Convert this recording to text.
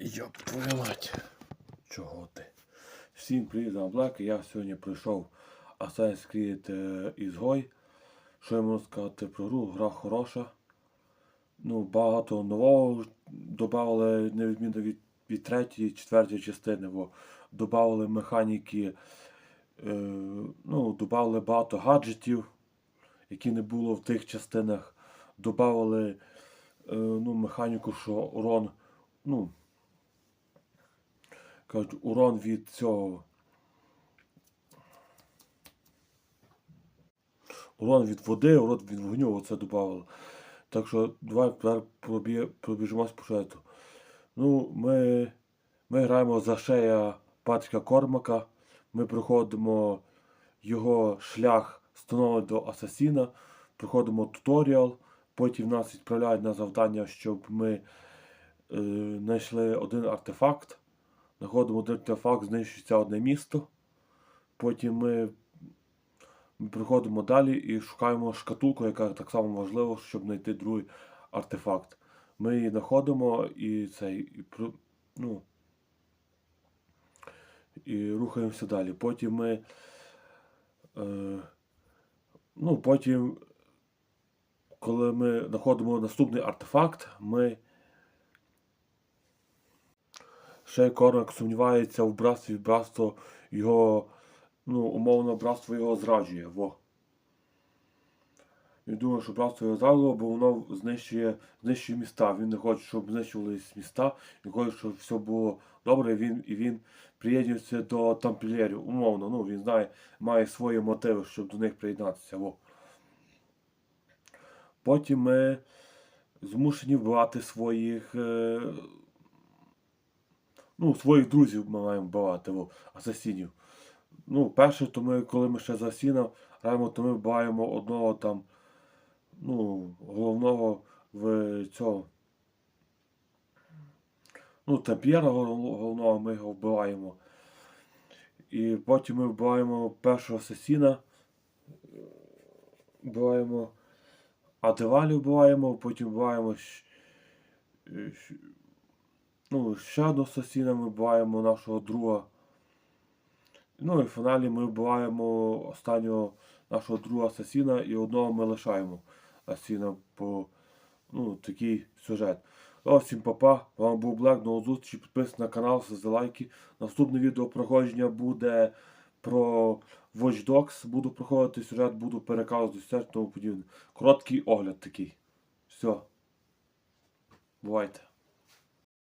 Йоп, твою мать. Чого ти? Всім привіт, з Блек. Я сьогодні пройшов Assassin's Creed е, Ізгой. Що я можу сказати про гру? Гра хороша. Ну, багато нового додали, на відміну від, від третьої, четвертої частини. Бо додали механіки, е, ну, додали багато гаджетів, які не було в тих частинах. Добавили е, ну, механіку, що урон, ну, кажуть, урон від цього. Урон від води, урон від вогню, оце додавали. Так що давай тепер пробі- пробіжимось по сюжету. Ну, ми, ми граємо за шея Патріка Кормака. Ми проходимо його шлях станови до Асасіна, проходимо туторіал, потім нас відправляють на завдання, щоб ми е, знайшли один артефакт. Знаходимо артефакт, знищується одне місто. Потім ми приходимо далі і шукаємо шкатулку, яка так само важлива, щоб знайти другий артефакт. Ми її знаходимо і цей. І, ну, і рухаємося далі. Потім ми. Е, ну, потім, коли ми знаходимо наступний артефакт, ми. Ще Корнак сумнівається в братстві, братство його, ну, умовно, братство його зраджує. Во. Він думає, що братство його зрадило, бо воно знищує, знищує міста. Він не хоче, щоб знищувались міста, він хоче, щоб все було добре, і він, і він приєднується до тамплієрів. Умовно, ну, він знає, має свої мотиви, щоб до них приєднатися. Во. Потім ми змушені вбивати своїх. Е, ну, своїх друзів ми маємо вбивати, во, асасінів. Ну, перше, то ми, коли ми ще за Асіна граємо, то ми вбиваємо одного там, ну, головного в цього. Ну, тамп'єра гол- головного ми його вбиваємо. І потім ми вбиваємо першого асасіна. Вбиваємо Адевалі вбиваємо, потім вбиваємо. Ну, ще одного асасіна ми вбиваємо нашого друга. Ну і в фіналі ми вбиваємо останнього нашого друга асасіна і одного ми лишаємо асасіна по ну, такий сюжет. Ну, всім папа, вам був Блек, до зустрічі, підписуйтесь на канал, ставте лайки. Наступне відео проходження буде про Watch Dogs. Буду проходити сюжет, буду переказувати все тому подібне. Короткий огляд такий. Все. Бувайте.